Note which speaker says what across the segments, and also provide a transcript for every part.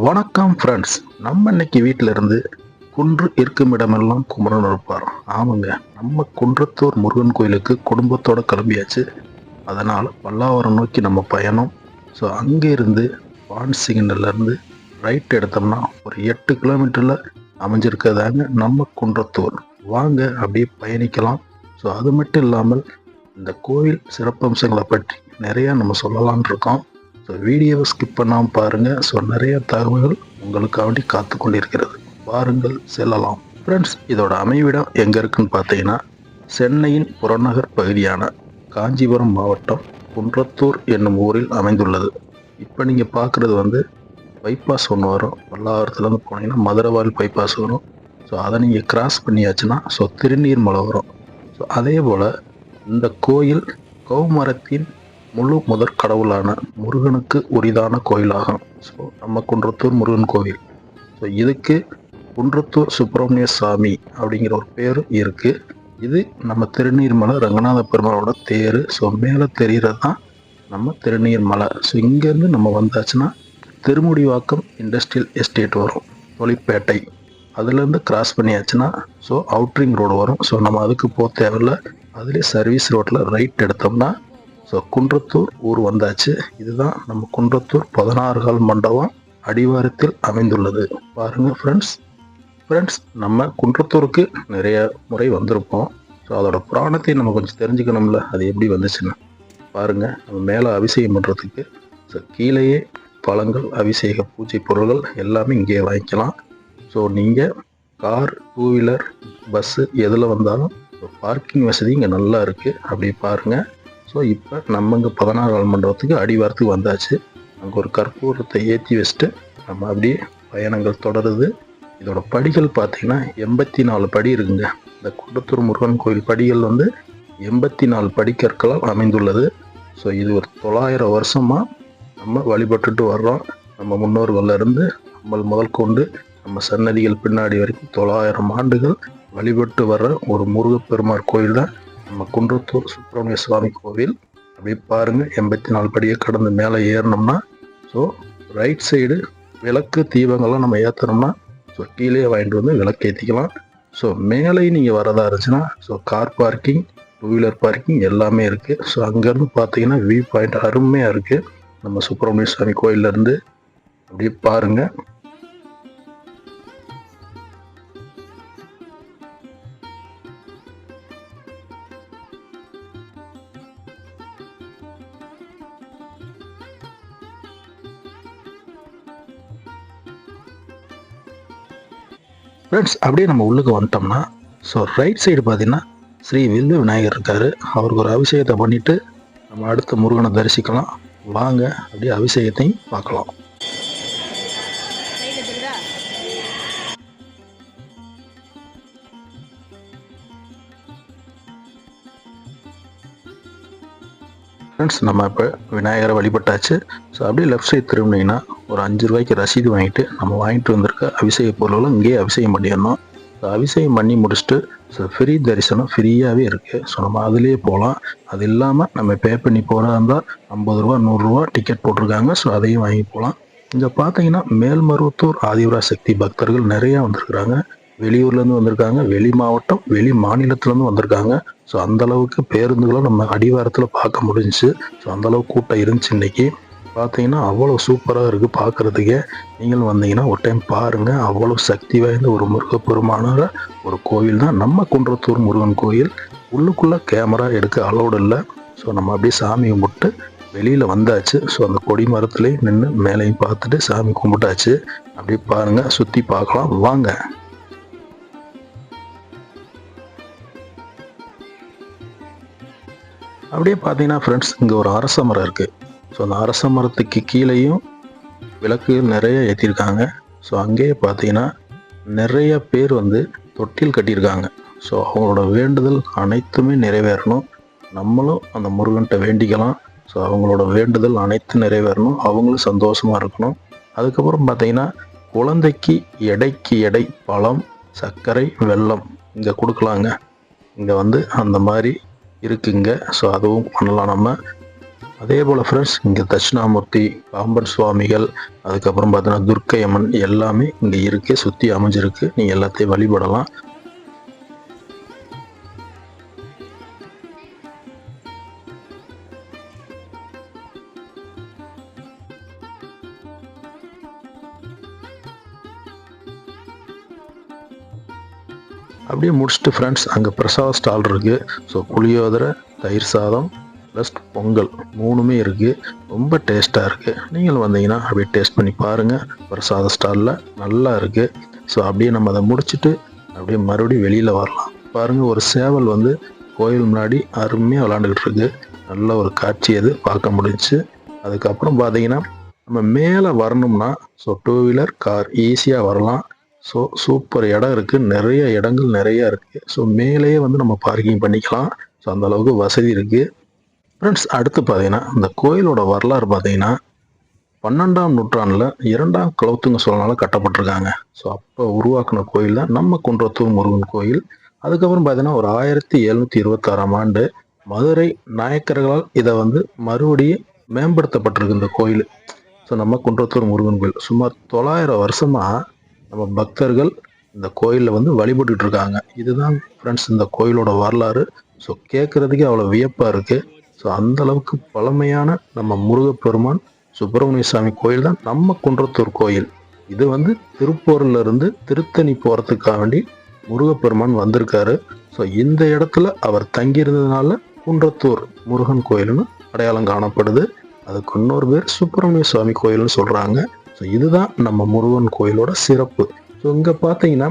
Speaker 1: வணக்கம் ஃப்ரெண்ட்ஸ் நம்ம இன்னைக்கு வீட்டில் இருந்து குன்று இருக்கும் இடமெல்லாம் குமரன் இருப்பார் ஆமாங்க நம்ம குன்றத்தூர் முருகன் கோயிலுக்கு குடும்பத்தோட கிளம்பியாச்சு. அதனால் பல்லாவரம் நோக்கி நம்ம பயணம். ஸோ அங்கே இருந்து சிக்னல்லேருந்து ரைட் எடுத்தோம்னா ஒரு எட்டு கிலோமீட்டரில் அமைஞ்சிருக்கதாங்க நம்ம குன்றத்தூர். வாங்க அப்படியே பயணிக்கலாம். ஸோ அது மட்டும் இல்லாமல் இந்த கோவில் சிறப்பம்சங்களை பற்றி நிறையா நம்ம சொல்லலான் இருக்கோம். ஸோ வீடியோவை ஸ்கிப் பண்ணாமல் பாருங்கள் ஸோ நிறைய தகவல்கள் உங்களுக்காண்டி காத்து கொண்டிருக்கிறது பாருங்கள் செல்லலாம். ஃப்ரெண்ட்ஸ் இதோட அமைவிடம் எங்கே இருக்குன்னு பார்த்தீங்கன்னா சென்னையின் புறநகர் பகுதியான காஞ்சிபுரம் மாவட்டம் குன்றத்தூர் என்னும் ஊரில் அமைந்துள்ளது. இப்போ நீங்கள் பார்க்குறது வந்து பைபாஸ் ஒன்று வரும். பல்லாவரத்துலேருந்து போனீங்கன்னா மதுரவால் பைபாஸ் வரும். ஸோ அதை நீங்கள் கிராஸ் பண்ணியாச்சுன்னா ஸோ திருநீர்மலை வரும். ஸோ அதே போல் இந்த கோயில் கௌமரத்தின் முழு முதற் கடவுளான முருகனுக்கு உரிதான கோயிலாகும். ஸோ நம்ம குன்றத்தூர் முருகன் கோவில். ஸோ இதுக்கு குன்றத்தூர் சுப்பிரமணிய சாமி அப்படிங்கிற ஒரு பேர் இருக்குது இது நம்ம திருநீர்மலை ரங்கநாத பெருமாளோட தேர். ஸோ மேலே தெரிகிறது தான் நம்ம திருநீர்மலை. ஸோ இங்கேருந்து நம்ம வந்தாச்சுன்னா திருமுடிவாக்கம் இண்டஸ்ட்ரியல் எஸ்டேட் வரும் தொழிற்பேட்டை. அதுலேருந்து கிராஸ் பண்ணியாச்சுன்னா ஸோ அவுட்ரிங் ரோடு வரும். ஸோ நம்ம அதுக்கு போக தேவையில்ல. அதுலேயே சர்வீஸ் ரோட்டில் ரைட் எடுத்தோம்னா ஸோ குன்றத்தூர் ஊர் வந்தாச்சு. இதுதான் நம்ம குன்றத்தூர் பதினாறு கால் மண்டபம் அடிவாரத்தில் அமைந்துள்ளது. பாருங்க ஃப்ரெண்ட்ஸ் ஃப்ரெண்ட்ஸ் நம்ம குன்றத்தூருக்கு நிறைய முறை வந்திருப்போம். ஸோ அதோட புராணத்தை நம்ம கொஞ்சம் தெரிஞ்சுக்கணும்ல. அது எப்படி வந்துச்சுன்னு. பாருங்க நம்ம மேலே அபிஷேகம் பண்ணுறதுக்கு ஸோ கீழேயே பழங்கள் அபிஷேக பூஜை பொருள்கள் எல்லாமே இங்கே வாங்கிக்கலாம். ஸோ நீங்கள் கார் டூ வீலர் பஸ்ஸு எதில் வந்தாலும் பார்க்கிங் வசதி இங்கே நல்லா இருக்குது அப்படி பாருங்கள் ஸோ இப்போ நம்ம இங்கே பதினாறு மண்டபத்துக்கு அடிவாரத்துக்கு வந்தாச்சு. அங்கே ஒரு கற்பூரத்தை ஏற்றி வச்சுட்டு நம்ம அப்படியே பயணங்கள் தொடருது. இதோட படிகள் பார்த்திங்கன்னா எண்பத்தி நாலு படி இருக்குங்க. இந்த குண்டத்தூர் முருகன் கோயில் படிகள் வந்து எண்பத்தி நாலு படிக்கற்களால் அமைந்துள்ளது. ஸோ இது ஒரு தொள்ளாயிரம் வருஷமாக நம்ம வழிபட்டுட்டு வர்றோம். நம்ம முன்னோர்கள்ல நம்மள் முதல் கொண்டு நம்ம சன்னதிகள் பின்னாடி வரைக்கும் தொள்ளாயிரம் ஆண்டுகள் வழிபட்டு வர்ற ஒரு முருகப்பெருமாள் கோயில் தான் நம்ம குன்றத்தூர் சுப்பிரமணிய சுவாமி கோவில். அப்படி பாருங்கள் எண்பத்தி நாலு படியை கடந்து மேலே ஏறினோம்னா ஸோ ரைட் சைடு விளக்கு தீபங்கள்லாம் நம்ம ஏற்றுனோம்னா ஸோ கீழே வாங்கிட்டு வந்து விளக்கு ஏற்றிக்கலாம் ஸோ மேலே நீங்கள் வரதா இருந்துச்சுன்னா so car parking two wheeler parking எல்லாமே இருக்குது ஸோ அங்கேருந்து பார்த்தீங்கன்னா வியூ பாயிண்ட் அருமையாக இருக்குது நம்ம சுப்பிரமணிய சுவாமி கோயிலேருந்து அப்படியே பாருங்கள் ஃப்ரெண்ட்ஸ் அப்படியே நம்ம உள்ளுக்கு வந்துட்டோம்னா ஸோ ரைட் சைடு பார்த்தீங்கன்னா ஸ்ரீ வில்லு விநாயகர் இருக்கார். அவருக்கு ஒரு அபிஷேகத்தை பண்ணிவிட்டு நம்ம அடுத்த முருகனை தரிசிக்கலாம். வாங்க அப்படியே அபிஷேகத்தையும் பார்க்கலாம். ஃப்ரெண்ட்ஸ் நம்ம இப்போ விநாயகரை வழிபட்டாச்சு. ஸோ அப்படியே லெஃப்ட் சைடு திரும்பினீங்கன்னா ஒரு அஞ்சு ரூபாய்க்கு ரசீது வாங்கிட்டு நம்ம வாங்கிட்டு வந்திருக்க அபிஷேக பொருள்களும் இங்கேயே அபிஷேகம் பண்ணிடணும். அபிஷேகம் பண்ணி முடிச்சுட்டு ஸோ ஃப்ரீ தரிசனம் ஃப்ரீயாகவே இருக்குது ஸோ நம்ம அதுலேயே போகலாம். அது இல்லாமல் நம்ம பே பண்ணி போகிறதா இருந்தால் ஐம்பது ரூபா நூறுரூவா டிக்கெட் போட்டிருக்காங்க. ஸோ அதையும் வாங்கி போகலாம். இங்கே பார்த்தீங்கன்னா மேல்மருவத்தூர் ஆதிவரா சக்தி பக்தர்கள் நிறையா வந்திருக்கிறாங்க. வெளியூர்லேருந்து வந்திருக்காங்க. வெளி மாவட்டம் வெளி மாநிலத்துலேருந்து வந்திருக்காங்க. ஸோ அந்தளவுக்கு பேருந்துகளும் நம்ம அடிவாரத்தில் பார்க்க முடிஞ்சிச்சு. ஸோ அந்தளவுக்கு கூட்டம் இருந்துச்சு இன்னைக்கு. பார்த்தீங்கன்னா அவ்வளோ சூப்பராக இருக்குது பார்க்குறதுக்கே. நீங்களும் வந்தீங்கன்னா ஒரு டைம் பாருங்கள் அவ்வளோ சக்தி வாய்ந்த ஒரு முருகப்பெருமானார ஒரு கோவில் தான் நம்ம குன்றத்தூர் முருகன் கோயில். உள்ளுக்குள்ளே கேமரா எடுக்க அலோடு இல்லை. ஸோ நம்ம அப்படியே சாமி கும்பிட்டு வெளியில் வந்தாச்சு. ஸோ அந்த கொடி மரத்துலேயும் நின்று மேலேயும் பார்த்துட்டு சாமி கும்பிட்டாச்சு. அப்படியே பாருங்கள் சுற்றி பார்க்கலாம். வாங்க. அப்படியே பார்த்தீங்கன்னா ஃப்ரெண்ட்ஸ் இங்கே ஒரு அரச மரம் இருக்குது ஸோ அந்த அரச மரத்துக்கு கீழேயும் விளக்கு நிறைய ஏற்றிருக்காங்க ஸோ அங்கேயே பார்த்தீங்கன்னா நிறைய பேர் வந்து தொட்டில் கட்டியிருக்காங்க. ஸோ அவங்களோட வேண்டுதல் அனைத்துமே நிறைவேறணும். நம்மளும் அந்த முருகன்கிட்ட வேண்டிக்கலாம். ஸோ அவங்களோட வேண்டுதல் அனைத்தும் நிறைவேறணும். அவங்களும் சந்தோஷமாக இருக்கணும். அதுக்கப்புறம் பார்த்தீங்கன்னா குழந்தைக்கு எடைக்கு எடை பழம் சர்க்கரை வெல்லம் இங்கே கொடுக்கலாங்க. இங்கே வந்து அந்த மாதிரி இருக்குங்க. ஸோ அதுவும் பண்ணலாம் நம்ம. அதே போல் ஃப்ரெண்ட்ஸ் இங்கே தட்சிணாமூர்த்தி பாம்பன் சுவாமிகள் அதுக்கப்புறம் பார்த்தீங்கன்னா துர்க்கை அம்மன் எல்லாமே இங்கே இருக்கே சுற்றி அமைஞ்சிருக்கு. நீங்கள் எல்லாத்தையும் வழிபடலாம். அப்படியே முடிச்சுட்டு ஃப்ரெண்ட்ஸ் அங்கே பிரசாத ஸ்டால் இருக்குது ஸோ புளியோதரை தயிர் சாதம் ப்ளஸ் பொங்கல் மூணுமே இருக்குது ரொம்ப டேஸ்ட்டாக இருக்குது நீங்கள் வந்தீங்கன்னா அப்படியே டேஸ்ட் பண்ணி பாருங்கள் பிரசாத ஸ்டாலில் நல்லா இருக்குது ஸோ அப்படியே நம்ம அதை முடிச்சுட்டு அப்படியே மறுபடியும் வெளியில் வரலாம். பாருங்கள் ஒரு சேவல் வந்து கோயில் முன்னாடி அருமையாக விளாண்டுக்கிட்டு இருக்கு. நல்ல ஒரு காட்சி அது பார்க்க முடிஞ்சுச்சு. அதுக்கப்புறம் பார்த்தீங்கன்னா நம்ம மேலே வரணும்னா ஸோ டூ வீலர் கார் ஈஸியாக வரலாம். ஸோ சூப்பர் இடம் இருக்குது நிறைய இடங்கள் நிறையா இருக்குது ஸோ மேலேயே வந்து நம்ம பார்க்கிங் பண்ணிக்கலாம். ஸோ அந்தளவுக்கு வசதி இருக்குது ஃப்ரெண்ட்ஸ் அடுத்து பார்த்தீங்கன்னா இந்த கோயிலோட வரலாறு பார்த்தீங்கன்னா பன்னெண்டாம் நூற்றாண்டில் இரண்டாம் குலோத்துங்க சோழனால் கட்டப்பட்டிருக்காங்க. ஸோ அப்போ உருவாக்கின கோயில் தான் நம்ம குன்றத்தூர் முருகன் கோயில். அதுக்கப்புறம் பார்த்தீங்கன்னா ஒரு ஆயிரத்தி எழுநூற்றி இருபத்தாறாம் ஆண்டு மதுரை நாயக்கர்களால் இதை வந்து மறுபடியும் மேம்படுத்தப்பட்டிருக்கு இந்த கோயில். ஸோ நம்ம குன்றத்தூர் முருகன் கோயில். சுமார் தொள்ளாயிரம் வருஷமாக நம்ம பக்தர்கள் இந்த கோயிலில் வந்து வழிபட்டுட்டு இருக்காங்க. இதுதான் ஃப்ரெண்ட்ஸ் இந்த கோயிலோட வரலாறு. ஸோ கேட்குறதுக்கே அவ்வளோ வியப்பாக இருக்குது ஸோ அந்த அளவுக்கு பழமையான நம்ம முருகப்பெருமான் சுப்பிரமணிய சாமி கோயில் தான் நம்ம குன்றத்தூர் கோயில். இது வந்து திருப்பூர்ல இருந்து திருத்தணி போகிறதுக்காக வேண்டி முருகப்பெருமான் வந்திருக்காரு. ஸோ இந்த இடத்துல அவர் தங்கியிருந்ததுனால குன்றத்தூர் முருகன் கோயில்னு அடையாளம் காணப்படுது. அதுக்கு இன்னொரு பேர் சுப்பிரமணிய சுவாமி கோயில்னு சொல்கிறாங்க ஸோ இதுதான் நம்ம முருகன் கோயிலோட சிறப்பு. ஸோ இங்கே பார்த்தீங்கன்னா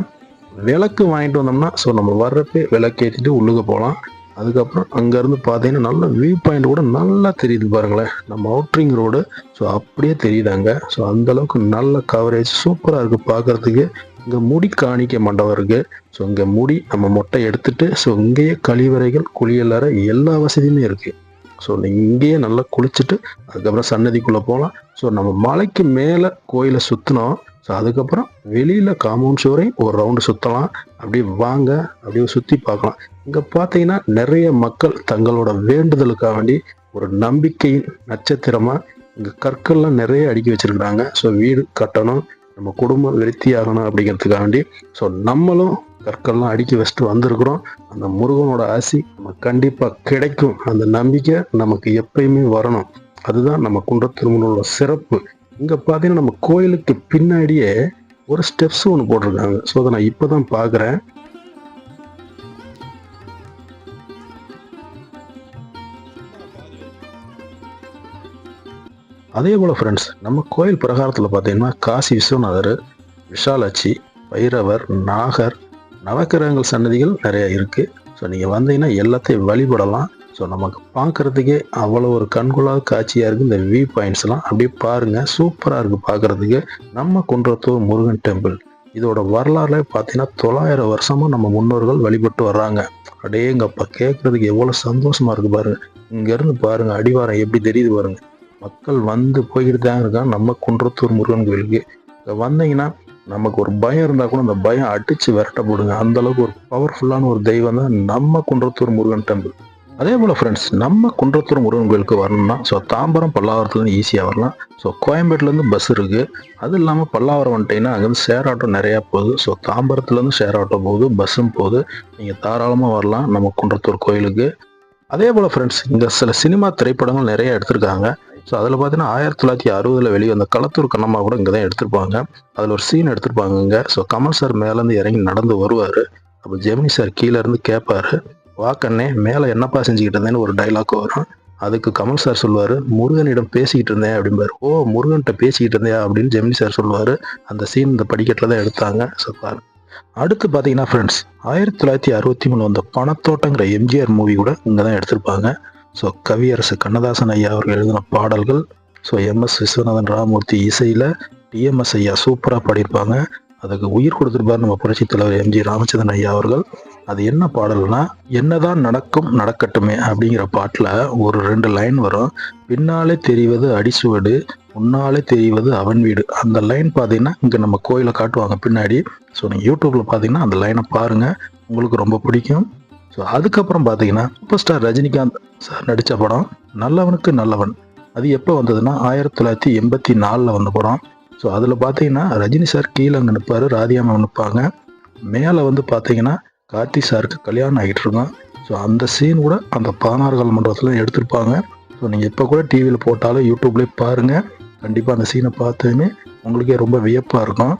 Speaker 1: விளக்கு வாங்கிட்டு வந்தோம்னா ஸோ நம்ம வர்றப்பே விளக்கு ஏற்றிட்டு உள்ளுக்கு போகலாம். அதுக்கப்புறம் அங்கேருந்து பார்த்தீங்கன்னா நல்ல வியூ பாயிண்ட் கூட நல்லா தெரியுது பாருங்களேன். நம்ம அவுட்ரிங் ரோடு ஸோ அப்படியே தெரியுதாங்க ஸோ அந்தளவுக்கு நல்ல கவரேஜ் சூப்பராக இருக்குது பார்க்குறதுக்கு. இங்கே முடி காணிக்க மண்டபம் இருக்குது ஸோ இங்கே முடி நம்ம மொட்டை எடுத்துட்டு ஸோ இங்கேயே கழிவறைகள் குளியலறை எல்லா வசதியுமே இருக்குது ஸோ நீங்கள் இங்கேயே நல்லா குளிச்சுட்டு அதுக்கப்புறம் சன்னதிக்குள்ளே போகலாம். ஸோ நம்ம மலைக்கு மேலே கோயிலை சுற்றினோம் ஸோ அதுக்கப்புறம் வெளியில் காம்பவுண்ட் சுவரையும் ஒரு ரவுண்டு சுற்றலாம் அப்படியே வாங்க அப்படியே சுற்றி பார்க்கலாம். இங்கே பார்த்தீங்கன்னா நிறைய மக்கள் தங்களோட வேண்டுதலுக்காக வேண்டி ஒரு நம்பிக்கையின் நட்சத்திரமாக இங்கே கற்கள்லாம் நிறைய அடுக்கி வச்சிருக்கிறாங்க. ஸோ வீடு கட்டணும் நம்ம குடும்பம் விருத்தி ஆகணும் அப்படிங்கிறதுக்காக வேண்டி. ஸோ நம்மளும் கற்கள்லாம் அடுக்கி வச்சுட்டு வந்திருக்கிறோம். அந்த முருகனோட ஆசி நம்ம கண்டிப்பாக கிடைக்கும். அந்த நம்பிக்கை நமக்கு எப்பயுமே வரணும். அதுதான் நம்ம குன்ற திருமணோட சிறப்பு. இங்கே பார்த்தீங்கன்னா நம்ம கோயிலுக்கு பின்னாடியே ஒரு ஸ்டெப்ஸ் ஒன்று போட்டிருக்காங்க. ஸோ அதை நான் இப்போ தான் பார்க்குறேன் அதே போல் ஃப்ரெண்ட்ஸ் நம்ம கோயில் பிரகாரத்தில் பார்த்தீங்கன்னா காசி விஸ்வநாதர் விஷாலாட்சி பைரவர் நாகர் நவக்கிரகங்கள் சன்னதிகள் நிறைய இருக்குது ஸோ நீங்கள் வந்தீங்கன்னா எல்லாத்தையும் வழிபடலாம். ஸோ நமக்கு பார்க்குறதுக்கே அவ்வளோ ஒரு கண்கொள்ளாத காட்சியாக இருக்குது இந்த வியூ பாயிண்ட்ஸ்லாம் அப்படியே பாருங்கள் சூப்பராக இருக்குது பார்க்குறதுக்கு நம்ம குன்றத்தூர் முருகன் டெம்பிள் இதோட வரலாறுல பார்த்தீங்கன்னா தொள்ளாயிரம் வருஷமாக நம்ம முன்னோர்கள் வழிபட்டு வர்றாங்க. அடேங்கப்பா கேட்குறதுக்கு எவ்வளோ சந்தோஷமாக இருக்குது பாருங்கள் இங்கேருந்து பாருங்கள் அடிவாரம் எப்படி தெரியுது பாருங்கள் மக்கள் வந்து போய்கிட்டு தான் இருக்காங்க. நம்ம குன்றத்தூர் முருகன் கோயிலுக்கு. இங்க வந்தீங்கன்னா நமக்கு ஒரு பயம் இருந்தால் கூட அந்த பயம் அடித்து விரட்ட போடுங்க. அந்தளவுக்கு ஒரு பவர்ஃபுல்லான ஒரு தெய்வம் தான் நம்ம குன்றத்தூர் முருகன் டெம்பிள் அதே போல் ஃப்ரெண்ட்ஸ் நம்ம குன்றத்தூர் முருகன் கோயிலுக்கு வரணும்னா ஸோ தாம்பரம் பல்லாவரத்துலேருந்து ஈஸியாக வரலாம். ஸோ கோயம்பேட்டிலேருந்து பஸ் இருக்குது அது இல்லாமல் பல்லாவரம் வந்துட்டீங்கன்னா அங்கேருந்து ஷேர் ஆட்டோ நிறையா போகுது. ஸோ தாம்பரத்துலேருந்து ஷேர் ஆட்டோ போகுது பஸ்ஸும் போகுது. நீங்கள் தாராளமாக வரலாம் நம்ம குன்றத்தூர் கோயிலுக்கு. அதே போல் ஃப்ரெண்ட்ஸ் இங்கே சில சினிமா திரைப்படங்கள் நிறைய எடுத்திருக்காங்க. ஸோ அதில் பார்த்தீங்கன்னா ஆயிரத்தி தொள்ளாயிரத்தி அறுபதில் வெளியே அந்த களத்தூர் கண்ணம்மா கூட இங்கே தான் எடுத்திருப்பாங்க. அதில் ஒரு சீன் எடுத்திருப்பாங்க இங்கே ஸோ கமல் சார் மேலேருந்து இறங்கி நடந்து வருவார். அப்போ ஜெமினி சார் கீழே இருந்து வாக்கண்ணே மேலே என்னப்பா செஞ்சுக்கிட்டு இருந்தேன்னு ஒரு டைலாக் வரும். அதுக்கு கமல் சார் சொல்லுவார் முருகனிடம் பேசிக்கிட்டு இருந்தேன் அப்படிம்பாரு. ஓ முருகன்கிட்ட பேசிக்கிட்டு இருந்தேன் அப்படின்னு ஜெமினி சார் சொல்லுவார். அந்த சீன் இந்த படிக்கட்டில் தான் எடுத்தாங்க. ஸோ பாருங்க. அடுத்து பார்த்தீங்கன்னா ஃப்ரெண்ட்ஸ் ஆயிரத்தி தொள்ளாயிரத்தி அறுபத்தி மூணு வந்த பணத்தோட்டங்கிற எம்ஜிஆர் மூவி கூட இங்கே தான் எடுத்திருப்பாங்க. ஸோ கவியரசு கண்ணதாசன் ஐயா அவர்கள் எழுதின பாடல்கள். ஸோ எம்எஸ் விஸ்வநாதன் ராமூர்த்தி இசையில் டிஎம்எஸ் ஐயா சூப்பராக பாடியிருப்பாங்க. அதுக்கு உயிர் கொடுத்துருப்பார் நம்ம புரட்சி தலைவர் எம்ஜி ராமச்சந்திரன் ஐயா அவர்கள். அது என்ன பாடல்னா என்னதான் நடக்கும் நடக்கட்டுமே அப்படிங்கிற பாட்டில் ஒரு ரெண்டு லைன் வரும். பின்னாலே தெரிவது அடிசுவடு முன்னாலே தெரிவது அவன் வீடு. அந்த லைன் பார்த்தீங்கன்னா இங்கே நம்ம கோயிலை காட்டுவாங்க பின்னாடி. ஸோ நீங்கள் யூடியூப்பில் பார்த்தீங்கன்னா அந்த லைனை பாருங்கள் உங்களுக்கு ரொம்ப பிடிக்கும். ஸோ அதுக்கப்புறம் பார்த்தீங்கன்னா சூப்பர் ஸ்டார் ரஜினிகாந்த் சார் நடித்த படம் நல்லவனுக்கு நல்லவன். அது எப்போ வந்ததுன்னா ஆயிரத்தி தொள்ளாயிரத்தி எண்பத்தி நாலில் வந்த படம். ஸோ அதில் பார்த்தீங்கன்னா ரஜினி சார் கீழே அங்கே நிற்பாரு ராதியாமன் நிற்பாங்க மேலே வந்து பார்த்தீங்கன்னா கார்த்தி சாருக்கு கல்யாணம் ஆகிட்டு இருக்கோம். ஸோ அந்த சீன் கூட அந்த பதினாறுகள் கால் எடுத்திருப்பாங்க. ஸோ நீங்கள் இப்போ கூட டிவியில் போட்டாலும் யூடியூப்லேயே பாருங்கள் கண்டிப்பாக அந்த சீனை பார்த்துன்னு உங்களுக்கே ரொம்ப வியப்பாக இருக்கும்.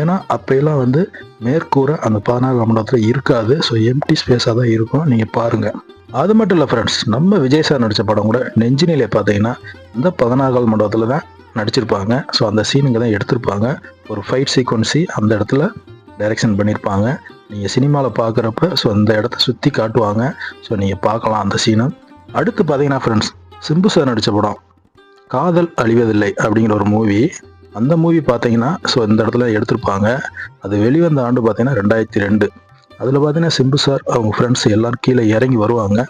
Speaker 1: ஏன்னா அப்போயெல்லாம் வந்து மேற்கூரை அந்த பதினாறு மண்டபத்தில் இருக்காது. ஸோ எம்டி ஸ்பேஸாக தான் இருக்கும். நீங்கள் பாருங்கள் அது மட்டும் இல்லை ஃப்ரெண்ட்ஸ் நம்ம விஜய் சார் நடித்த படம் கூட நெஞ்சினிலே பார்த்தீங்கன்னா இந்த பதினாறு மண்டபத்தில் தான் நடிச்சிருப்பாங்க. ஸோ அந்த சீனுங்க தான் எடுத்திருப்பாங்க. ஒரு ஃபைட் சீக்வன்சி அந்த இடத்துல டைரக்ஷன் பண்ணியிருப்பாங்க நீங்கள் சினிமாவில் பார்க்குறப்ப ஸோ அந்த இடத்த சுற்றி காட்டுவாங்க. ஸோ நீங்கள் பார்க்கலாம் அந்த சீனை அடுத்து பார்த்தீங்கன்னா ஃப்ரெண்ட்ஸ் சிம்பு சார் நடித்த படம் காதல் அழிவதில்லை அப்படிங்கிற ஒரு மூவி அந்த மூவி பார்த்தீங்கன்னா ஸோ இந்த இடத்துல எடுத்திருப்பாங்க. அது வெளிவந்த ஆண்டு பார்த்தீங்கன்னா ரெண்டாயிரத்தி ரெண்டு. அதில் பார்த்தீங்கன்னா சிம்பு சார் அவங்க ஃப்ரெண்ட்ஸ் எல்லோரும் கீழே இறங்கி வருவாங்க.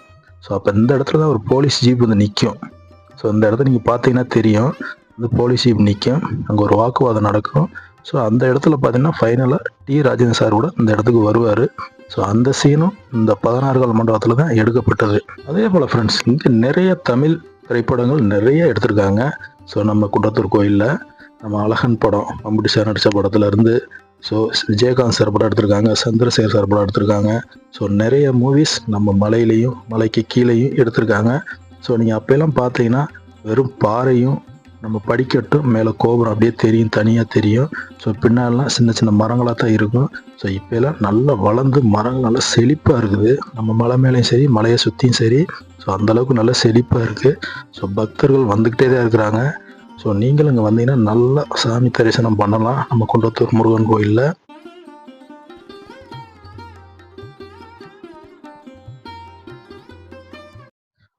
Speaker 1: ஸோ அப்போ இந்த இடத்துல தான் ஒரு போலீஸ் ஜீப் வந்து நிற்கும் ஸோ இந்த இடத்த நீங்கள் பார்த்தீங்கன்னா தெரியும். இந்த போலீஸ் ஜீப் நிற்கும் அங்கே ஒரு வாக்குவாதம் நடக்கும். ஸோ அந்த இடத்துல பார்த்தீங்கன்னா ஃபைனலாக டி ராஜேந்திர சார் கூட இந்த இடத்துக்கு வருவார். ஸோ அந்த சீனும் இந்த பதினாறுகால் மண்டபத்தில் தான் எடுக்கப்பட்டது. அதே போல் ஃப்ரெண்ட்ஸ் இங்கே நிறைய தமிழ் திரைப்படங்கள் நிறைய எடுத்திருக்காங்க. ஸோ நம்ம குன்றத்தூர் கோயிலில் நம்ம அழகன் படம் மம்முட்டி சார் நடித்த படத்துல இருந்து ஸோ விஜயகாந்த் சார் படம் எடுத்திருக்காங்க சந்திரசேகர் சார் படம் எடுத்திருக்காங்க. ஸோ நிறைய மூவிஸ் நம்ம மலையிலையும் மலைக்கு கீழேயும் எடுத்திருக்காங்க. ஸோ நீங்கள் அப்போயெல்லாம் பார்த்தீங்கன்னா வெறும் பாறையும் நம்ம படிக்கட்டும் மேலே கோபுரம் அப்படியே தெரியும் தனியாக தெரியும். ஸோ பின்னாலாம் சின்ன சின்ன மரங்களாக தான் இருக்கும். ஸோ இப்போலாம் நல்லா வளர்ந்து மரங்கள் நல்லா செழிப்பாக இருக்குது. நம்ம மலை மேலேயும் சரி மலையை சுற்றியும் சரி. ஸோ அந்தளவுக்கு நல்லா செழிப்பாக இருக்குது ஸோ பக்தர்கள் வந்துக்கிட்டே தான் இருக்கிறாங்க. ஸோ நீங்களும் இங்கே வந்தீங்கன்னா நல்லா சாமி தரிசனம் பண்ணலாம். நம்ம குண்டத்தூர் முருகன் கோயிலில்.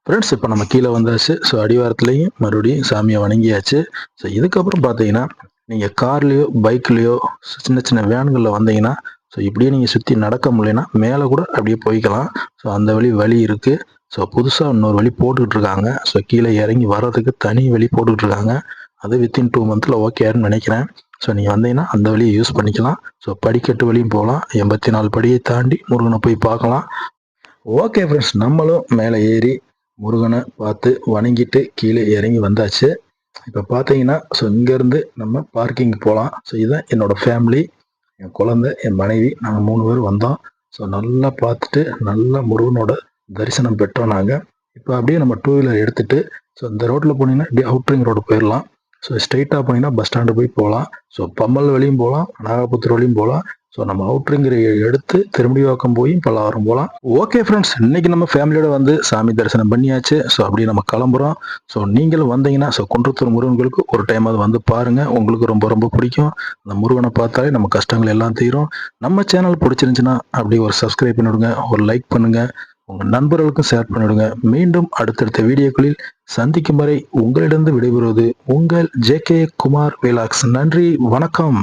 Speaker 1: ஃப்ரெண்ட்ஸ் இப்போ நம்ம கீழே வந்தாச்சு. ஸோ அடிவாரத்துலேயும் மறுபடியும் சாமியை வணங்கியாச்சு. ஸோ இதுக்கப்புறம் பார்த்தீங்கன்னா நீங்கள் கார்லேயோ பைக்லேயோ சின்ன சின்ன வேன்களில் வந்தீங்கன்னா ஸோ இப்படியே நீங்கள் சுற்றி நடக்க முடியலன்னா மேலே கூட அப்படியே போய்க்கலாம். ஸோ அந்த வழி வழி இருக்குது ஸோ புதுசாக இன்னொரு வழி போட்டுக்கிட்டு இருக்காங்க ஸோ கீழே இறங்கி வர்றதுக்கு தனி வழி போட்டுக்கிட்டு இருக்காங்க அது வித்தின் டூ மந்த்தில் ஓகேன்னு நினைக்கிறேன். ஸோ நீங்கள் வந்தீங்கன்னா அந்த வழியை யூஸ் பண்ணிக்கலாம். ஸோ படிக்கட்டு வழியும் போகலாம். எண்பத்தி நாலு படியை தாண்டி முருகனை போய் பார்க்கலாம். ஓகே ஃப்ரெண்ட்ஸ் நம்மளும் மேலே ஏறி முருகனை பார்த்து வணங்கிட்டு கீழே இறங்கி வந்தாச்சு. இப்போ பார்த்தீங்கன்னா ஸோ இங்கேருந்து நம்ம பார்க்கிங் போகலாம். ஸோ இதுதான் என்னோட ஃபேமிலி என் குழந்தை என் மனைவி. நாங்கள் மூணு பேர் வந்தோம். ஸோ நல்லா பார்த்துட்டு நல்லா முருகனோட தரிசனம் பெற்றோம் நாங்கள் இப்போ அப்படியே நம்ம டூ வீலர் எடுத்துட்டு ஸோ இந்த ரோட்டில் போனீங்கன்னா அப்படியே அவுட்ரிங் ரோடு போயிடலாம் ஸோ ஸ்ட்ரைட்டாக போனீங்கன்னா பஸ் ஸ்டாண்டு போய் போகலாம். ஸோ பம்மல் வழியும் போகலாம் நாகபுத்தூர் வழியும் போகலாம். ஸோ நம்ம அவுட்ருங்கிற எடுத்து திரும்படிவாக்கம் போய் பல்லாவரம் போகலாம். ஓகே ஃப்ரெண்ட்ஸ் இன்னைக்கு நம்ம ஃபேமிலியோட வந்து சாமி தரிசனம் பண்ணியாச்சு. ஸோ அப்படியே நம்ம கிளம்புறோம். ஸோ நீங்களும் வந்தீங்கன்னா ஸோ குன்றத்தூர் முருகன்களுக்கு ஒரு டைம் அது வந்து பாருங்க. உங்களுக்கு ரொம்ப ரொம்ப பிடிக்கும். அந்த முருகனை பார்த்தாலே நம்ம கஷ்டங்கள் எல்லாம் தீரும். நம்ம சேனல் பிடிச்சிருந்துச்சுன்னா அப்படியே ஒரு சப்ஸ்கிரைப் பண்ணிவிடுங்க ஒரு லைக் பண்ணுங்கள் உங்க நண்பர்களுக்கும் ஷேர் பண்ணிவிடுங்க மீண்டும் அடுத்தடுத்த வீடியோக்களில் சந்திக்கும் வரை உங்களிடம் விடைபெறுவது உங்கள் ஜே கே குமார் வேலாக்ஸ். நன்றி வணக்கம்.